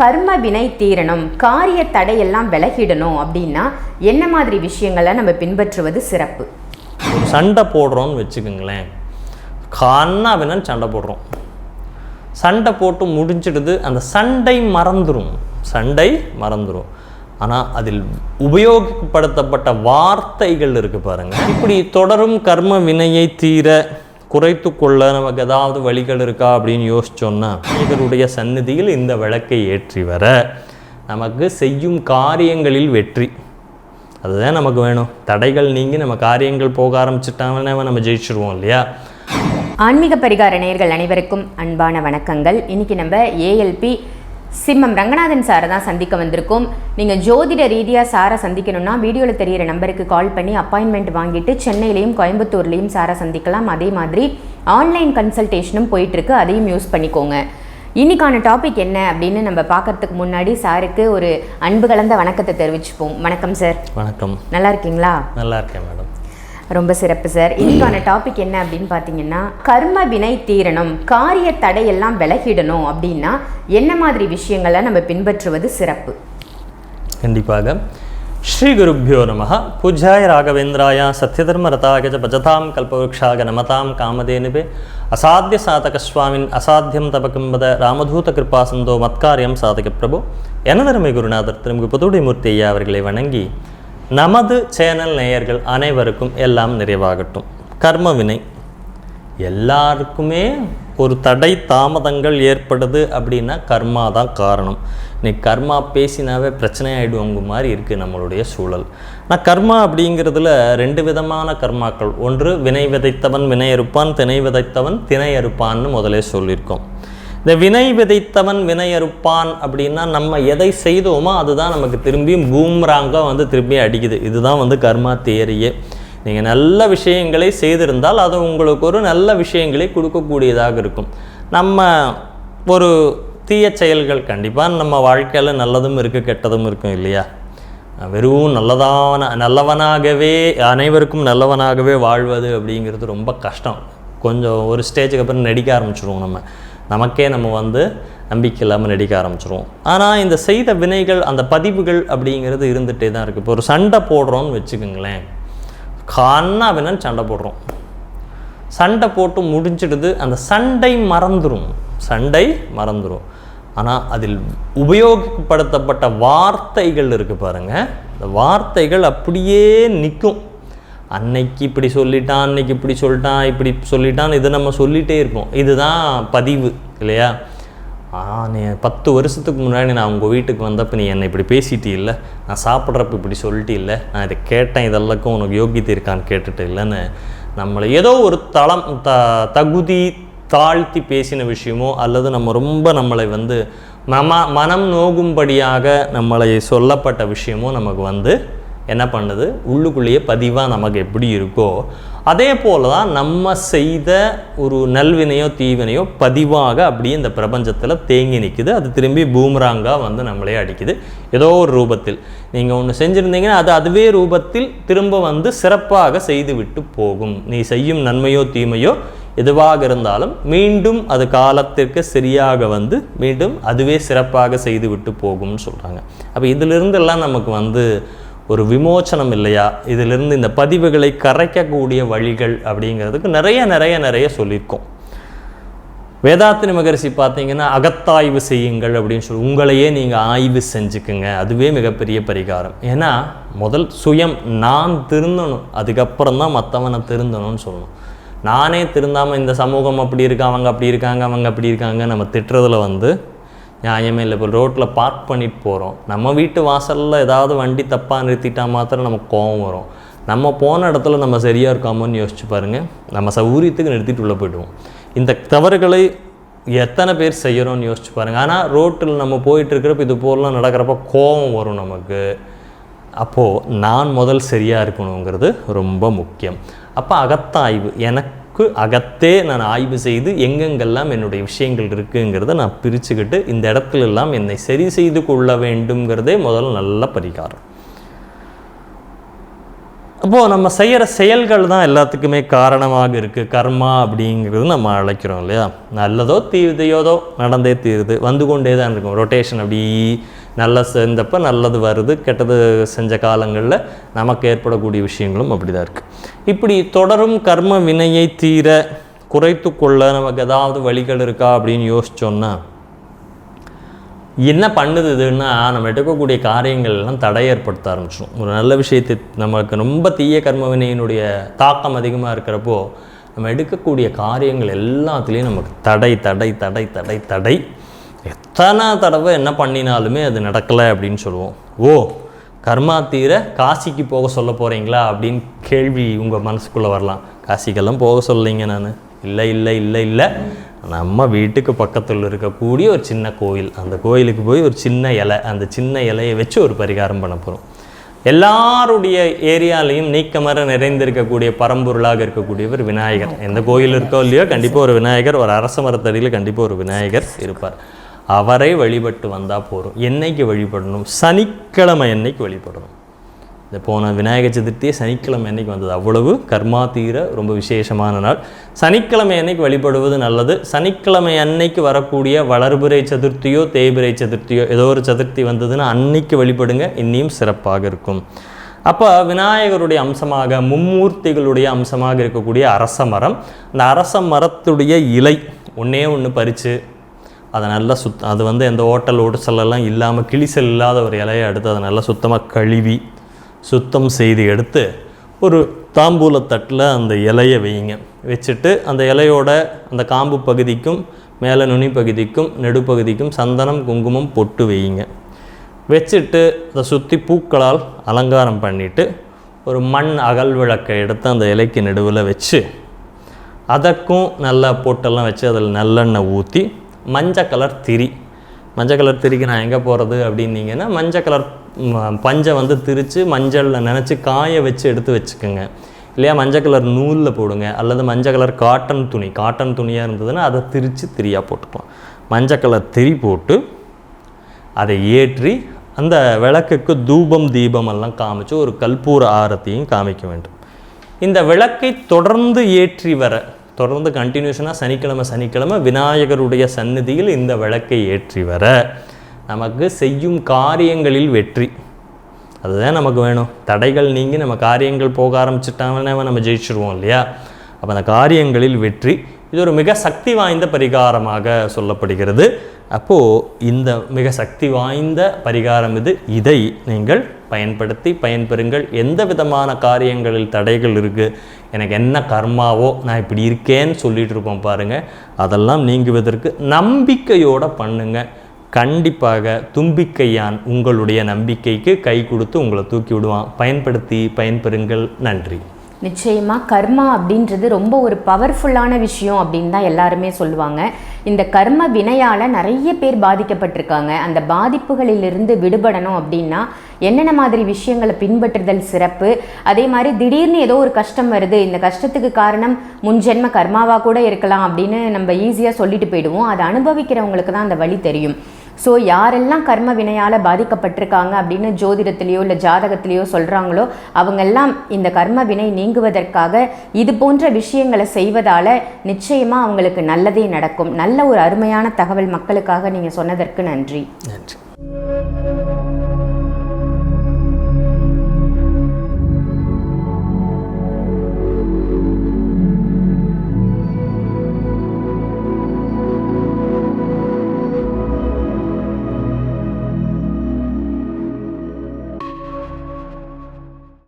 கர்ம வினை தீரணும் காரிய தடையெல்லாம் விலகிடணும் அப்படின்னா என்ன மாதிரி விஷயங்களை நம்ம பின்பற்றுவது சிறப்பு? ஒரு சண்டை போடுறோம்னு வச்சுக்கோங்களேன். கண்ணா வேணாலும் சண்டை போடுறோம். சண்டை போட்டு முடிஞ்சிடுது அந்த சண்டை மறந்துடும் சண்டை மறந்துடும் ஆனால் அதில் உபயோகப்படுத்தப்பட்ட வார்த்தைகள் இருக்கு பாருங்க. இப்படி தொடரும் கர்ம வினையை தீர குறைத்து கொள்ள நமக்கு ஏதாவது வழிகள் இருக்கா அப்படின்னு யோசிச்சோன்னா இதனுடைய சந்நிதியில் இந்த விளக்கை ஏற்றி வர நமக்கு செய்யும் காரியங்களில் வெற்றி. அதுதான் நமக்கு வேணும். தடைகள் நீங்கி நம்ம காரியங்கள் போக ஆரம்பிச்சிட்டாங்கன்னா நம்ம ஜெயிச்சிருவோம் இல்லையா? ஆன்மீக பரிகார நேயர்கள் அனைவருக்கும் அன்பான வணக்கங்கள். இன்னைக்கு நம்ம ஏஎல்பி சிம்மம் ரங்கநாதன் சாரை தான் சந்திக்க வந்திருக்கோம். நீங்கள் ஜோதிட ரீதியாக சாரை சந்திக்கணும்னா வீடியோவில் தெரியிற நம்பருக்கு கால் பண்ணி அப்பாயின்மெண்ட் வாங்கிட்டு சென்னையிலையும் கோயம்புத்தூர்லேயும் சாரை சந்திக்கலாம். அதே மாதிரி ஆன்லைன் கன்சல்டேஷனும் போயிட்டுருக்கு. அதையும் யூஸ் பண்ணிக்கோங்க. இன்னைக்கான டாபிக் என்ன அப்படின்னு நம்ம பார்க்கறதுக்கு முன்னாடி சாருக்கு ஒரு அன்பு கலந்த வணக்கத்தை தெரிவிச்சுப்போம். வணக்கம் சார் வணக்கம். நல்லா இருக்கீங்களா? நல்லா இருக்கேன் மேடம் ரொம்ப சிறப்பு சார் இதுக்கான டாபிக் என்ன அப்படின்னு பார்த்தீங்கன்னா கர்ம வினை தீரணும் காரிய தடையெல்லாம் விலகிடணும் அப்படின்னா என்ன மாதிரி விஷயங்களை நம்ம பின்பற்றுவது சிறப்பு? கண்டிப்பாக. ஸ்ரீ குருப்பியோ நம பூஜ்யாய ராகவேந்திராய சத்யதர்மரதாய ச பஜதாம் கல்பவருஷாக நமதாம் காமதேனுவே அசாத்திய சாதக சுவாமின் அசாத்தியம் தபகம்பத ராமதூத கிருபாசந்தோ மத்காரியம் சாதக பிரபு எனதருமை குருநாதர் திருமுக புதுடை மூர்த்தி ஐயா அவர்களை வணங்கி நமது சேனல் நேயர்கள் அனைவருக்கும் எல்லாம் நிறைவாகட்டும். கர்ம வினை எல்லாருக்குமே ஒரு தடை தாமதங்கள் ஏற்படுது அப்படின்னா கர்மா தான் காரணம். நீ கர்மா பேசினாவே பிரச்சனை ஆகிடுவோங்க மாதிரி இருக்குது நம்மளுடைய சூழல். நான் கர்மா அப்படிங்கிறதுல ரெண்டு விதமான கர்மாக்கள். ஒன்று வினை விதைத்தவன் வினை அறுப்பான் திணை விதைத்தவன் திணை அறுப்பான்னு முதலே சொல்லியிருக்கோம். இந்த வினை விதைத்தவன் வினை அறுப்பான் அப்படின்னா நம்ம எதை செய்தோமோ அதுதான் நமக்கு திரும்பியும் பூம்ராங்காக வந்து திரும்பி அடிக்குது. இதுதான் வந்து கர்மா தேரியே. நீங்கள் நல்ல விஷயங்களை செய்திருந்தால் அது உங்களுக்கு ஒரு நல்ல விஷயங்களை கொடுக்கக்கூடியதாக இருக்கும். நம்ம ஒரு தீய செயல்கள் கண்டிப்பாக நம்ம வாழ்க்கையில் நல்லதும் இருக்குது கெட்டதும் இருக்கும் இல்லையா? வெறும் நல்லதான நல்லவனாகவே அனைவருக்கும் நல்லவனாகவே வாழ்வது அப்படிங்கிறது ரொம்ப கஷ்டம். கொஞ்சம் ஒரு ஸ்டேஜுக்கு அப்புறம் நடிக்க ஆரம்பிச்சிருவோம் நம்ம. நமக்கே நம்ம வந்து நம்பிக்கை இல்லாமல் நடிக்க ஆரம்பிச்சிருவோம். ஆனால் இந்த செய்த வினைகள் அந்த பதிவுகள் அப்படிங்கிறது இருந்துகிட்டே தான் இருக்குது இப்போ ஒரு சண்டை போடுறோம்னு வச்சுக்கோங்களேன். கண்ணா வேணாலும் சண்டை போடுறோம். சண்டை போட்டு முடிஞ்சிடுது அந்த சண்டை மறந்துடும் சண்டை மறந்துடும் ஆனால் அதில் உபயோகப்படுத்தப்பட்ட வார்த்தைகள் இருக்குது பாருங்கள் அந்த வார்த்தைகள் அப்படியே நிற்கும் அன்னைக்கு இப்படி சொல்லிட்டான் அன்னைக்கு இப்படி சொல்லிட்டான் இப்படி சொல்லிட்டான் இதை நம்ம சொல்லிகிட்டே இருப்போம் இதுதான் பதிவு இல்லையா? ஆ நீ பத்து வருஷத்துக்கு முன்னாடி நான் உங்கள் வீட்டுக்கு வந்தப்போ நீ என்னை இப்படி பேசிட்டு இல்லை. நான் சாப்பிட்றப்ப இப்படி சொல்லிட்டு இல்லை. நான் இதை கேட்டேன் இதெல்லாக்கும் உனக்கு யோகியத்தை இருக்கான்னு கேட்டுட்டு இல்லைன்னு. நம்மளை ஏதோ ஒரு தளம் த தகுதி தாழ்த்தி பேசின விஷயமோ அல்லது நம்ம ரொம்ப நம்மளை வந்து மம மனம் நோகும்படியாக நம்மளை சொல்லப்பட்ட விஷயமோ நமக்கு வந்து என்ன பண்ணுது? உள்ளுக்குள்ளேயே பதிவாக நமக்கு எப்படி இருக்கோ அதே போல தான் நம்ம செய்த ஒரு நல்வினையோ தீவினையோ பதிவாக அப்படியே இந்த பிரபஞ்சத்தில் தேங்கி நிற்குது அது திரும்பி பூமராங்காக வந்து நம்மளே அடிக்குது. ஏதோ ஒரு ரூபத்தில். நீங்கள் ஒன்று செஞ்சுருந்தீங்கன்னா அது அதுவே ரூபத்தில் திரும்ப வந்து சிறப்பாக செய்து விட்டு போகும். நீ செய்யும் நன்மையோ தீமையோ எதுவாக இருந்தாலும் மீண்டும் அது காலத்திற்கு சரியாக வந்து மீண்டும் அதுவே சிறப்பாக செய்து விட்டு போகும்னு சொல்கிறாங்க அப்போ இதிலிருந்தெல்லாம் நமக்கு வந்து ஒரு விமோச்சனம் இல்லையா? இதிலிருந்து இந்த பதிவுகளை கரைக்கக்கூடிய வழிகள் அப்படிங்கிறதுக்கு நிறைய நிறைய நிறைய சொல்லியிருக்கோம். வேதாத்திரி மகரிஷி பார்த்தீங்கன்னா அகத்தாய்வு செய்யுங்கள் அப்படின்னு சொல்லி உங்களையே நீங்கள் ஆய்வு செஞ்சுக்குங்க. அதுவே மிகப்பெரிய பரிகாரம். ஏன்னா முதல் சுயம் நான் திருந்தணும் அதுக்கப்புறம் தான் மற்றவனை திருந்தணும்னு சொல்லணும். நானே திருந்தாமல் இந்த சமூகம் அப்படி இருக்கான் அவங்க அப்படி இருக்காங்க அவங்க அப்படி இருக்காங்க நம்ம திட்டுறதுல வந்து நியாயமே இல்லை. இப்போ ரோட்டில் பார்க் பண்ணிட்டு போகிறோம் நம்ம வீட்டு வாசலில் ஏதாவது வண்டி தப்பாக நிறுத்திட்டால் மாத்திரம் நமக்கு கோவம் வரும். நம்ம போன இடத்துல நம்ம சரியாக இருக்காமோன்னு யோசிச்சு பாருங்கள் நம்ம சௌரியத்துக்கு நிறுத்திட்டு உள்ளே போயிடுவோம். இந்த தவறுகளை எத்தனை பேர் செய்கிறோன்னு யோசிச்சு பாருங்கள் ஆனால் ரோட்டில் நம்ம போயிட்டுருக்கிறப்ப இது போலாம் நடக்கிறப்ப கோபம் வரும் நமக்கு. அப்போது நான் முதல் சரியாக இருக்கணுங்கிறது ரொம்ப முக்கியம். அப்போ அகத்தாய்வு எனக்கு அகத்தே நான் ஆய்வு செய்து எங்கெங்கெல்லாம் என்னுடைய விஷயங்கள் இருக்குங்கிறத நான் பிரிச்சுக்கிட்டு இந்த இடத்துல எல்லாம் என்னை சரி செய்து கொள்ள வேண்டுங்கிறதே முதல் நல்ல பரிகாரம். அப்போது நம்ம செய்கிற செயல்கள் தான் எல்லாத்துக்குமே காரணமாக இருக்குது கர்மா அப்படிங்கிறது நம்ம அழைக்கிறோம் இல்லையா? நல்லதோ தீவிதையோதோ நடந்தே தீருது. வந்து கொண்டே தான் இருக்கும். ரொட்டேஷன் அப்படி நல்லா சேர்ந்தப்போ நல்லது வருது கெட்டது செஞ்ச காலங்களில் நமக்கு ஏற்படக்கூடிய விஷயங்களும் அப்படி தான் இருக்குது இப்படி தொடரும் கர்ம வினையை தீர குறைத்து கொள்ள நமக்கு ஏதாவது வழிகள் இருக்கா அப்படின்னு யோசிச்சோன்னா என்ன பண்ணுது இதுன்னா நம்ம எடுக்கக்கூடிய காரியங்கள் எல்லாம் தடை ஏற்படுத்த ஆரம்பிச்சிடும் ஒரு நல்ல விஷயத்தை நமக்கு ரொம்ப தீய கர்மவினையினுடைய தாக்கம் அதிகமாக இருக்கிறப்போ நம்ம எடுக்கக்கூடிய காரியங்கள் எல்லாத்துலேயும் நமக்கு தடை தடை தடை தடை தடை. எத்தனை தடவை என்ன பண்ணினாலுமே அது நடக்கலை அப்படின்னு சொல்லுவோம். ஓ கர்மா தீர காசிக்கு போக சொல்ல போகிறீங்களா அப்படின்னு கேள்வி உங்கள் மனசுக்குள்ளே வரலாம். காசிக்கெல்லாம் போக சொல்லலைங்க நான். இல்லை இல்லை இல்லை இல்லை. நம்ம வீட்டுக்கு பக்கத்தில் இருக்கக்கூடிய ஒரு சின்ன கோயில். அந்த கோயிலுக்கு போய் ஒரு சின்ன இலை அந்த சின்ன இலையை வச்சு ஒரு பரிகாரம் பண்ண போகிறோம் எல்லாருடைய ஏரியாலையும் நீக்கமர நிறைந்திருக்கக்கூடிய பரம்பொருளாக இருக்கக்கூடியவர் விநாயகர். எந்த கோயில் இருக்கோ இல்லையோ கண்டிப்பாக ஒரு விநாயகர் ஒரு அரச மரத்தடியில் கண்டிப்பாக ஒரு விநாயகர் இருப்பார். அவரை வழிபட்டு வந்தால் போதும் என்னைக்கு வழிபடணும்? சனிக்கிழமை என்னைக்கு வழிபடணும்? இந்த போன விநாயகர் சதுர்த்தியே சனிக்கிழமை அன்னைக்கு வந்தது. அவ்வளவு கர்மா தீர ரொம்ப விசேஷமான நாள். சனிக்கிழமை அன்னைக்கு வழிபடுவது நல்லது. சனிக்கிழமை அன்னைக்கு வரக்கூடிய வளர்புரை சதுர்த்தியோ தேய்பிரை சதுர்த்தியோ ஏதோ ஒரு சதுர்த்தி வந்ததுன்னா அன்னைக்கு வழிபடுங்க. இன்னியும் சிறப்பாக இருக்கும். அப்போ விநாயகருடைய அம்சமாக மும்மூர்த்திகளுடைய அம்சமாக இருக்கக்கூடிய அரச மரம். அந்த அரச மரத்துடைய இலை ஒன்றே ஒன்று பறித்து அதை நல்லா சுத் அது வந்து எந்த ஓட்டல் ஓட்டசல்லாம் இல்லாமல் கிளிசல் இல்லாத ஒரு இலையை எடுத்து அதை நல்லா சுத்தமாக கழுவி சுத்தம் செய்து எடுத்து ஒரு தாம்பூலத்தட்டில் அந்த இலையை வையுங்க. வச்சுட்டு அந்த இலையோட அந்த காம்பு பகுதிக்கும் மேலே நுனி பகுதிக்கும் நெடுப்பகுதிக்கும் சந்தனம் குங்குமம் பொட்டு வையுங்க. வச்சுட்டு அதை சுற்றி பூக்களால் அலங்காரம் பண்ணிவிட்டு ஒரு மண் அகல் விளக்கை எடுத்து அந்த இலைக்கு நடுவில் வச்சு அதற்கும் நல்லா பொட்டெல்லாம் வச்சு அதில் நல்லெண்ணெய் ஊற்றி மஞ்சள் கலர் திரி. மஞ்சள் கலர் திரிக்கு நான் எங்கே போகிறது அப்படின்னீங்கன்னா மஞ்சள் கலர் பஞ்சை வந்து திரித்து மஞ்சளில் நினச்சி காய வச்சு எடுத்து வச்சுக்கோங்க. இல்லையா மஞ்சள் கலர் நூலில் போடுங்க. அல்லது மஞ்சள் கலர் காட்டன் துணி. காட்டன் துணியாக இருந்ததுன்னா அதை திரித்து திரியாக போட்டுக்கலாம். மஞ்சள் கலர் திரி போட்டு அதை ஏற்றி அந்த விளக்குக்கு தூபம் தீபம் எல்லாம் காமிச்சு ஒரு கல்பூர ஆரத்தியும் காமிக்க வேண்டும். இந்த விளக்கை தொடர்ந்து ஏற்றி வர தொடர்ந்து கண்டினியூஷனாக சனிக்கிழமை சனிக்கிழமை விநாயகருடைய சந்நிதியில் இந்த விளக்கை ஏற்றி வர நமக்கு செய்யும் காரியங்களில் வெற்றி. அதுதான் நமக்கு வேணும். தடைகள் நீங்கி நம்ம காரியங்கள் போக ஆரம்பிச்சிட்டாங்கன்னா நம்ம ஜெயிச்சிருவோம் இல்லையா? அப்போ அந்த காரியங்களில் வெற்றி இது ஒரு மிக சக்தி வாய்ந்த பரிகாரமாக சொல்லப்படுகிறது. அப்போது இந்த மிக சக்தி வாய்ந்த பரிகாரம் இது. இதை நீங்கள் பயன்படுத்தி பயன்பெறுங்கள். எந்த விதமான காரியங்களில் தடைகள் இருக்குது எனக்கு என்ன கர்மாவோ நான் இப்படி இருக்கேன்னு சொல்லிகிட்டு இருப்போம் பாருங்கள் அதெல்லாம் நீங்குவதற்கு நம்பிக்கையோடு பண்ணுங்கள் கண்டிப்பாக தும்பிக்கையான் உங்களுடைய நம்பிக்கைக்கு கை கொடுத்து உங்களை தூக்கி விடுவான். பயன்படுத்தி பயன்பெறுங்கள். நன்றி. நிச்சயமாக கர்மா அப்படின்றது ரொம்ப ஒரு பவர்ஃபுல்லான விஷயம் அப்படின்னு தான் எல்லாருமே சொல்லுவாங்க. இந்த கர்ம வினையால் நிறைய பேர் பாதிக்கப்பட்டிருக்காங்க. அந்த பாதிப்புகளிலிருந்து விடுபடணும் அப்படின்னா என்னென்ன மாதிரி விஷயங்களை பின்பற்றுதல் சிறப்பு? அதே மாதிரி திடீர்னு ஏதோ ஒரு கஷ்டம் வருது. இந்த கஷ்டத்துக்கு காரணம் முன்ஜென்ம கர்மாவாக கூட இருக்கலாம் அப்படின்னு நம்ம ஈஸியாக சொல்லிட்டு போயிடுவோம். அதை அனுபவிக்கிறவங்களுக்கு தான் அந்த வழி தெரியும். ஸோ யாரெல்லாம் கர்ம வினையால் பாதிக்கப்பட்டிருக்காங்க அப்படின்னு ஜோதிடத்திலேயோ இல்லை ஜாதகத்திலேயோ சொல்கிறாங்களோ அவங்கெல்லாம் இந்த கர்ம வினை நீங்குவதற்காக இது போன்ற விஷயங்களை செய்வதால் நிச்சயமாக அவங்களுக்கு நல்லதே நடக்கும். நல்ல ஒரு அருமையான தகவல் மக்களுக்காக நீங்கள் சொன்னதற்கு நன்றி. நன்றி.